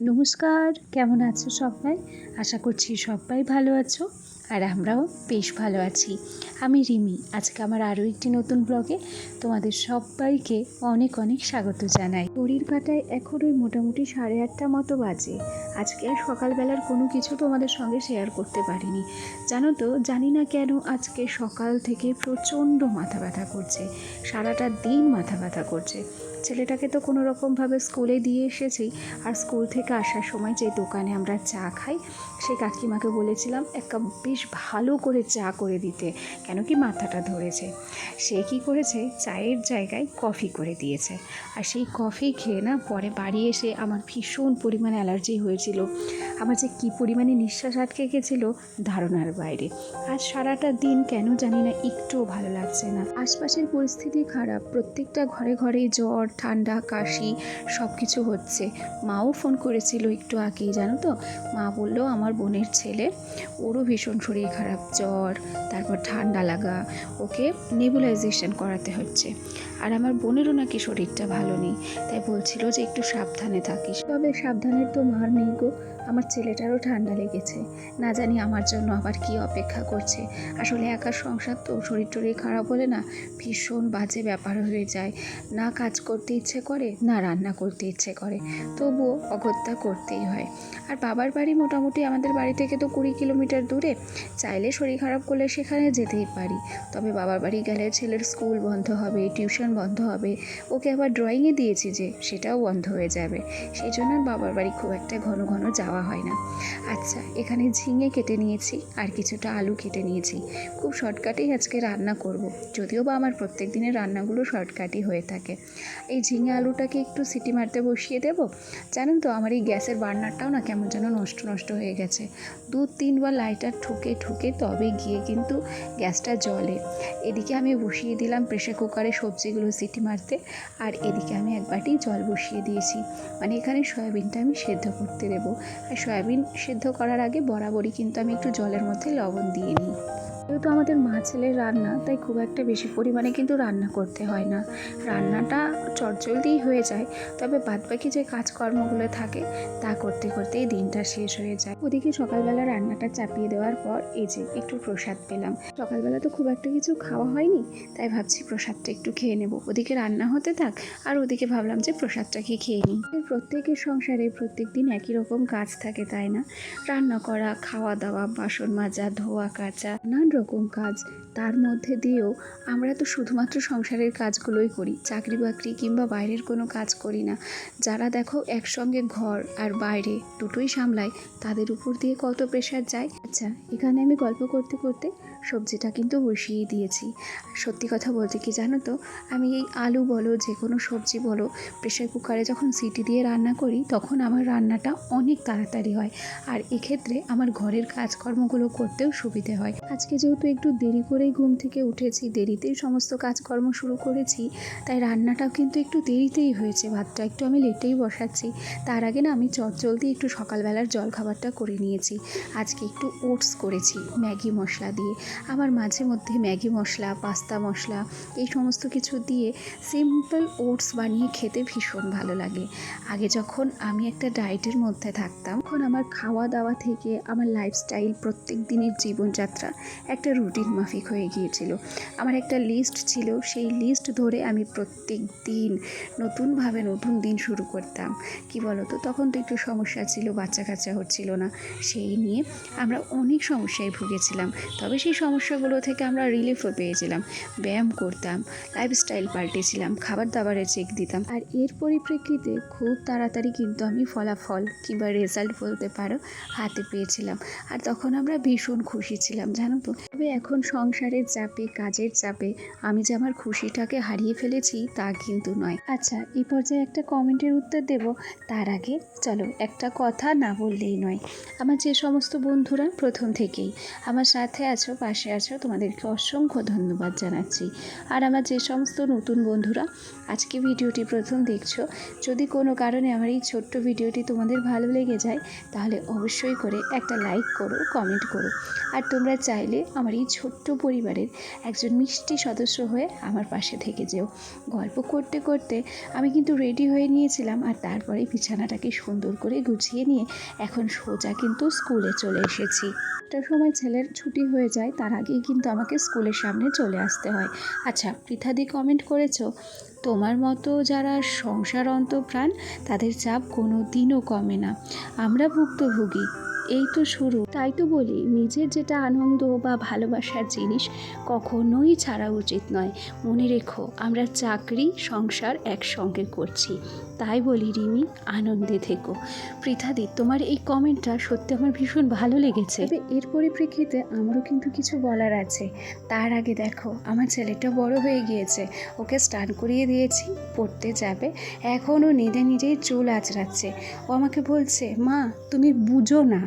নমস্কার, কেমন আছো সবাই? আশা করছি সবাই ভালো আছো আর আমরাও বেশ ভালো আছি। আমি রিমি, আজকে আমার আরও একটি নতুন ব্লগে তোমাদের সবাইকে অনেক অনেক স্বাগত জানাই। ঘড়ির কাটায় এখন ওই মোটামুটি সাড়ে আটটা মতো বাজে। আজকে সকালবেলার কোনো কিছু তোমাদের সঙ্গে শেয়ার করতে পারিনি। জানো তো, জানি না কেন আজকে সকাল থেকে প্রচণ্ড মাথা ব্যথা করছে। সারাটা দিন মাথা ব্যথা করছে। ছেলেটাকে তো কোনো রকমভাবে স্কুলে দিয়ে এসেছি আর স্কুল থেকে আসার সময় যে দোকানে আমরা চা খাই সেই কাকিমাকে বলেছিলাম, এক কাপ বেশ ভালো করে চা করে দিতে, কেন কি মাথাটা ধরেছে। সে কি করেছে? চায়ের জায়গায় কফি করে দিয়েছে। আর সেই কফি খেয়ে না পরে বাড়ি এসে আমার ভীষণ পরিমাণে অ্যালার্জি হয়েছিল। আমার যে কী পরিমাণে নিঃশ্বাস আটকে গেছিল, ধারণার বাইরে। আজ সারাটা দিন কেন জানি না, একটুও ভালো লাগছে না। আশপাশের পরিস্থিতি খারাপ, প্রত্যেকটা ঘরে ঘরেই জ্বর ঠান্ডা, কাশি সব কিছু হচ্ছে। মাও ফোন করেছিল একটু আগেই, জানো তো? মা বলল, আমার বোনের ছেলে, ওরও ভীষণ শরীর খারাপ, জ্বর, তারপর ঠান্ডা লাগা, ওকে নেবুলাইজেশন করাতে হচ্ছে। আর আমার বোনেরও নাকি শরীরটা ভালো নেই, তাই বলছিল যে একটু সাবধানে থাকিস। তবে সাবধানের তো মার নেই গো আমার ছেলেটারও ঠান্ডা লেগেছে। না জানি আমার জন্য আবার কি অপেক্ষা করছে। আসলে একা সংসার তো শরীর টরীর খারাপ হলে না ভীষণ বাজে ব্যাপার হয়ে যায়। না কাজ করতে ইচ্ছে করে, না রান্না করতে ইচ্ছে করে। তবুও অগত্যা করতেই হয়। আর বাবার বাড়ি মোটামুটি আমাদের বাড়ি থেকে তো কুড়ি কিলোমিটার দূরে। চাইলে শরীর খারাপ করলে সেখানে যেতেই পারি। তবে বাবার বাড়ি গেলে ছেলের স্কুল বন্ধ হবে, টিউশন বন্ধ হবে। ওকে আবার ড্রয়িংয়ে দিয়েছি যে, সেটাও বন্ধ হয়ে যাবে। সেই জন্য বাবার বাড়ি খুব একটা ঘন ঘন যাওয়া হয় না। আচ্ছা এখানে ঝিঙে কেটে নিয়েছি আর কিছুটা আলু কেটে নিয়েছি। খুব শর্টকাটেই আজকে রান্না করব। যদিও বা আমার প্রত্যেক দিনের রান্নাগুলো শর্টকাটই হয়ে থাকে। এই ঝিঙে আলুটাকে একটু সিটি মারতে বসিয়ে দেব। জানেন তো, আমার এই গ্যাসের বার্নারটাও না কেমন যেন নষ্ট নষ্ট হয়ে গেছে। দু তিনবার লাইটার ঠুকে ঠুকে তবে গিয়ে কিন্তু গ্যাসটা জ্বলে। এদিকে আমি বসিয়ে দিলাম প্রেশার কুকারে সবজিগুলো সিটি মারতে আর এদিকে আমি এক বাটি জল বসিয়ে দিয়েছি। মানে এখানে সয়াবিনটা আমি সেদ্ধ করতে দেবো। আর সয়াবিন সেদ্ধ করার আগে বরাবরই কিন্তু আমি একটু জলের মধ্যে লবণ দিয়ে নিই। যেহেতু আমাদের মা ছেলের রান্না, তাই খুব একটা বেশি পরিমাণে কিন্তু রান্না করতে হয় না। রান্নাটা চটজলদিই হয়ে যায়, তবে বাদবাকি যে কাজকর্মগুলো থাকে, তা করতে করতেই দিনটা শেষ হয়ে যায়। ওদিকে সকালবেলা রান্নাটা চাপিয়ে দেওয়ার পর এই যে একটু প্রসাদ পেলাম। সকালবেলা তো খুব একটা কিছু খাওয়া হয়নি, তাই ভাবছি প্রসাদটা একটু খেয়ে নেব। ওদিকে রান্না হতে থাক, আর ওদিকে ভাবলাম যে প্রসাদটাকে খেয়ে নিই। প্রত্যেকের সংসারে প্রত্যেক দিন একই রকম কাজ থাকে, তাই না? রান্না করা, খাওয়া দাওয়া, বাসন মাজা, ধোয়া, কাচা, নানান রকম কাজ। তার মধ্যে দিয়েও আমরা তো শুধুমাত্র সংসারের কাজগুলোই করি, চাকরি বাকরি কিংবা বাইরের কোনো কাজ করি না। যারা দেখো একসঙ্গে ঘর আর বাইরে দুটোই সামলায়, তাদের উপর দিয়ে কত প্রেশার যায়? আচ্ছা এখানে আমি গল্প করতে করতে সবজিটা কিন্তু বসিয়ে দিয়েছি। সত্যি কথা বলতে কি জানো তো, আমি এই আলু বলো, যে কোনো সবজি বলো প্রেশার কুকারে যখন সিটি দিয়ে রান্না করি, তখন আমার রান্নাটা অনেক তাড়াতাড়ি হয়। আর এক্ষেত্রে আমার ঘরের কাজকর্মগুলো করতেও সুবিধে হয়। আজকে যেহেতু একটু দেরি করেই ঘুম থেকে উঠেছি, দেরিতেই সমস্ত কাজকর্ম শুরু করেছি, তাই রান্নাটাও কিন্তু একটু দেরিতেই হয়েছে, ভাতটা একটু আমি লেটেই বসাচ্ছি। তার আগে না আমি চটজলদি একটু সকালবেলার জল খাবারটা করে নিয়েছি। আজকে একটু ওটস করেছি, ম্যাগি মশলা দিয়ে। আমার মাঝে মধ্যে ম্যাগি মশলা, পাস্তা মশলা, এই সমস্ত কিছু দিয়ে সিম্পল ওটস বানিয়ে খেতে ভীষণ ভালো লাগে। আগে যখন আমি একটা ডায়েটের মধ্যে থাকতাম, তখন আমার খাওয়া দাওয়া থেকে, আমার লাইফস্টাইল প্রত্যেক দিনের জীবনযাত্রা, একটা রুটিন মাফিক হয়ে গিয়েছিল। আমার একটা লিস্ট ছিল, সেই লিস্ট ধরে আমি প্রত্যেক দিন নতুনভাবে নতুন দিন শুরু করতাম। কি বলতো? তখন তো একটু সমস্যা ছিল, বাচ্চা কাচ্চা হচ্ছিল না। সেই নিয়ে আমরা অনেক সমস্যায় ভুগেছিলাম। তবে সেই সমস্যাগুলো থেকে আমরা রিলিফও পেয়েছিলাম। ব্যায়াম করতাম লাইফস্টাইল পাল্টেছিলাম খাবার দাবারে চেক দিতাম। আর এর পরিপ্রেক্ষিতে খুব তাড়াতাড়ি কিন্তু আমি ফলাফল কিংবা রেজাল্ট বলতে পারো, হাতে পেয়েছিলাম। আর তখন আমরা ভীষণ খুশি ছিলাম, জানো তো? তবে এখন সংসারের চাপে, কাজের চাপে আমি যে আমার খুশিটাকে হারিয়ে ফেলেছি তা কিন্তু নয়। আচ্ছা এই পর্যায়ে একটা কমেন্টের উত্তর দেব। তার আগে চলো, একটা কথা না বললেই নয়। আমার যে সমস্ত বন্ধুরা প্রথম থেকেই আমার সাথে আছো, পাশে আছো, তোমাদেরকে অসংখ্য ধন্যবাদ জানাচ্ছি। আর আমার যে সমস্ত নতুন বন্ধুরা আজকে ভিডিওটি প্রথম দেখছ, যদি কোনো কারণে আমার এই ছোট্ট ভিডিওটি তোমাদের ভালো লেগে যায়, তাহলে অবশ্যই করে একটা লাইক করো, কমেন্ট করো। আর তোমরা চাইলে আমার এই ছোট্ট পরিবারের একজন মিষ্টি সদস্য হয়ে আমার পাশে থেকে যেও। গল্প করতে করতে আমি কিন্তু রেডি হয়ে নিয়েছিলাম আর তারপরে বিছানাটাকে সুন্দর করে গুছিয়ে নিয়ে এখন সোজা কিন্তু স্কুলে চলে এসেছি। একটা সময় ছেলের ছুটি হয়ে যায়, তার আগেই কিন্তু আমাকে স্কুলের সামনে চলে আসতে হয়। আচ্ছা পৃথাদি কমেন্ট করেছ, তোমার মতো যারা সংসার অন্তপ্রাণ, তাদের চাপ কোনো দিনও কমে না। আমরা ভুক্তভোগী। এই তো শুরু। তাই তো বলি, নিজের যেটা আনন্দ বা ভালোবাসার জিনিস কখনোই ছাড়া উচিত নয়। মনে রেখো, আমরা চাকরি, সংসার একসঙ্গে করছি। তাই বলি, রিমি, আনন্দে থেকো। পৃথাদি, তোমার এই কমেন্টটা সত্যি আমার ভীষণ ভালো লেগেছে। তবে এর পরিপ্রেক্ষিতে আমারও কিন্তু কিছু বলার আছে। তার আগে দেখো, আমার ছেলেটা বড় হয়ে গিয়েছে। ওকে স্টার্ট করিয়ে দিয়েছি, পড়তে যাবে। এখনও নিজে নিজেই চুল আঁচড়াচ্ছে। ও আমাকে বলছে, মা, তুমি বুঝো না।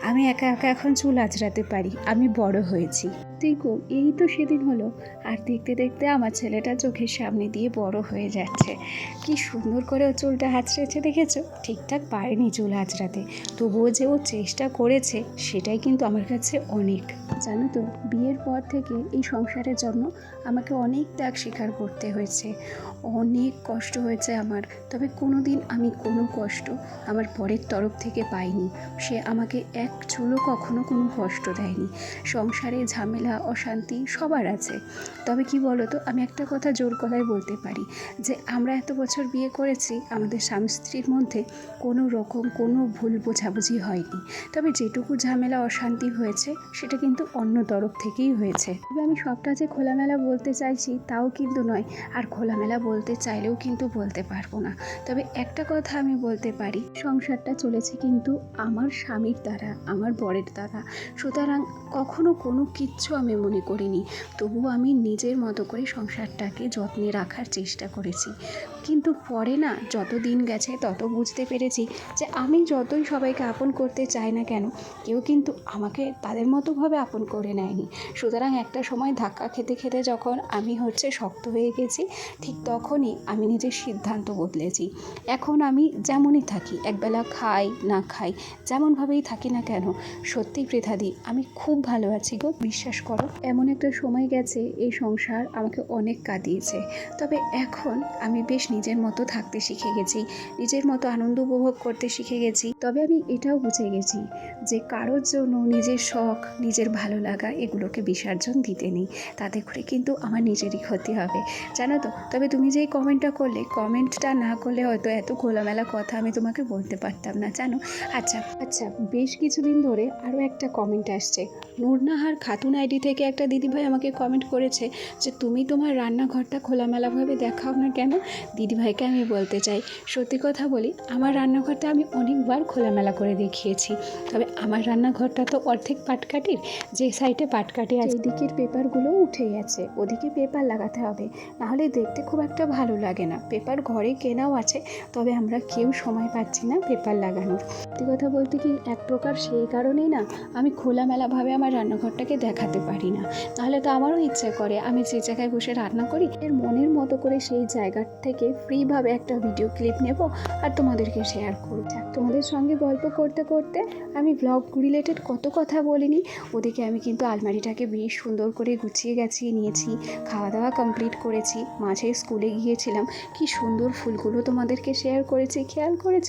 আমি একা একা এখন চুল আঁচড়াতে পারি, আমি বড় হয়েছি। দেখো এই তো সেদিন হলো। আর দেখতে দেখতে আমার ছেলেটা চোখের সামনে দিয়ে বড় হয়ে যাচ্ছে। কি সুন্দর করে ও চুলটা আঁচড়েছে দেখেছ? ঠিকঠাক পারেনি চুল আঁচড়াতে। তবুও যে ও চেষ্টা করেছে, সেটাই কিন্তু আমার কাছে অনেক। জানো তো, বিয়ের পর থেকে এই সংসারের জন্য আমাকে অনেক ত্যাগ স্বীকার করতে হয়েছে। অনেক কষ্ট হয়েছে আমার। তবে কোনো দিন আমি কোনো কষ্ট আমার পরের তরফ থেকে পাইনি। সে আমাকে এক চুলো কখনো কোনো কষ্ট দেয়নি। সংসারে ঝামেলা, অশান্তি সবার আছে। তবে কি বলো তো আমি একটা কথা জোর গলায় বলতে পারি যে, আমরা এত বছর বিয়ে করেছি, আমাদের স্বামী স্ত্রীর মধ্যে কোনো রকম কোনো ভুল বোঝাবুঝি হয়নি। তবে যেটুকু ঝামেলা, অশান্তি হয়েছে, সেটা কিন্তু অন্য তরফ থেকেই হয়েছে। তবে আমি সবটা যে খোলামেলা বলতে চাইছি, তাও কিন্তু নয়। আর খোলামেলা বলতে চাইলেও কিন্তু বলতে পারব না। তবে একটা কথা আমি বলতে পারি, সংসারটা চলেছে কিন্তু আমার স্বামীর দ্বারা। আমার বরের দ্বারা। সুতরাং কখনো কোনো কিচ্ছু আমি মনে করিনি। তবুও আমি নিজের মতো করে সংসারটাকে যত্নে রাখার চেষ্টা করেছি। কিন্তু পরে না, যত দিন গেছে, তত বুঝতে পেরেছি যে আমি যতই সবাইকে আপন করতে চাই না কেন, কেউ কিন্তু আমাকে তাদের মতোভাবে আপন করে নেয়নি। সুতরাং একটা সময় ধাক্কা খেতে খেতে যখন আমি হচ্ছে শক্ত হয়ে গেছি, ঠিক তখনই আমি নিজের সিদ্ধান্ত বদলেছি। এখন আমি যেমনই থাকি, একবেলা খাই, না খাই, যেমনভাবেই থাকি না কেন? সত্যি পৃথাদি আমি খুব ভালো আছি গো। বিশ্বাস করো, এমন একটা সময় গেছে, এই সংসার আমাকে অনেক কাঁদিয়েছে। তবে এখন আমি বেশ নিজের মতো থাকতে শিখে গেছি, নিজের মতো আনন্দ উপভোগ করতে শিখে গেছি। তবে আমি এটাও বুঝে গেছি যে কারোর জন্য নিজের শখ, নিজের ভালো লাগা এগুলোকে বিসর্জন দিতে নেই। তাতে করে কিন্তু আমার নিজেরই ক্ষতি হবে। জানো তো, তবে তুমি যেই কমেন্টটা করলে, কমেন্টটা না করলে হয়তো এত খোলামেলা কথা আমি তোমাকে বলতে পারতাম না, জানো? আচ্ছা আচ্ছা বেশ কিছুদিন ধরে আরও একটা কমেন্ট আসছে। নূরনাহার খাতুন আইডি থেকে একটা দিদিভাই আমাকে কমেন্ট করেছে যে, তুমি তোমার রান্নাঘরটা খোলামেলাভাবে দেখাও না কেন? দিদিভাইকে আমি বলতে চাই, সত্যি কথা বলি, আমার রান্নাঘরটা আমি অনেকবার খোলামেলা করে দেখিয়েছি। তবে আমার রান্নাঘরটা তো অর্ধেক পাটকাঠির যে সাইডে পাটকাঠি আছে। এদিকের পেপারগুলো উঠে গেছে, ওদিকে পেপার লাগাতে হবে, নাহলে দেখতে খুব একটা ভালো লাগে না। পেপার ঘরে কেনাও আছে, তবে আমরা কেউ সময় পাচ্ছি না পেপার লাগানোর। সত্যি কথা বলতে কি, এক প্রকার সেই কারণেই না, আমি খোলামেলাভাবে আমার রান্নাঘরটাকে দেখাতে পারি না। নাহলে তো আমারও ইচ্ছে করে, আমি যে জায়গায় বসে রান্না করি, এর মনের মতো করে সেই জায়গা থেকে ফ্রিভাবে একটা ভিডিও ক্লিপ নেব আর তোমাদেরকে শেয়ার করব। তোমাদের সঙ্গে গল্প করতে করতে আমি ব্লগ রিলেটেড কত কথা বলিনি, ওদিকে আমি কিন্তু আলমারিটাকে বেশ সুন্দর করে গুছিয়ে গেছি নিয়েছি খাওয়া দাওয়া কমপ্লিট করেছি, মাঝে স্কুলে গিয়েছিলাম, কি সুন্দর ফুলগুলো তোমাদেরকে শেয়ার করেছি, খেয়াল করেছ?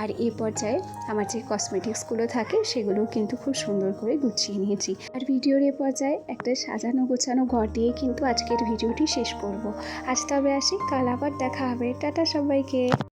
আর এ পর্যায়ে আমার যে কসমেটিক্সগুলো থাকে সেগুলো কিন্তু খুব সুন্দর করে গুছিয়ে নিয়েছি। আর ভিডিওর এ পর্যায়ে একটা সাজানো গোছানো ঘর দিয়ে কিন্তু আজকের ভিডিওটি শেষ করব। আজ তবে আসি, কাল আবার দেখা হবে। টাটা সবাইকে।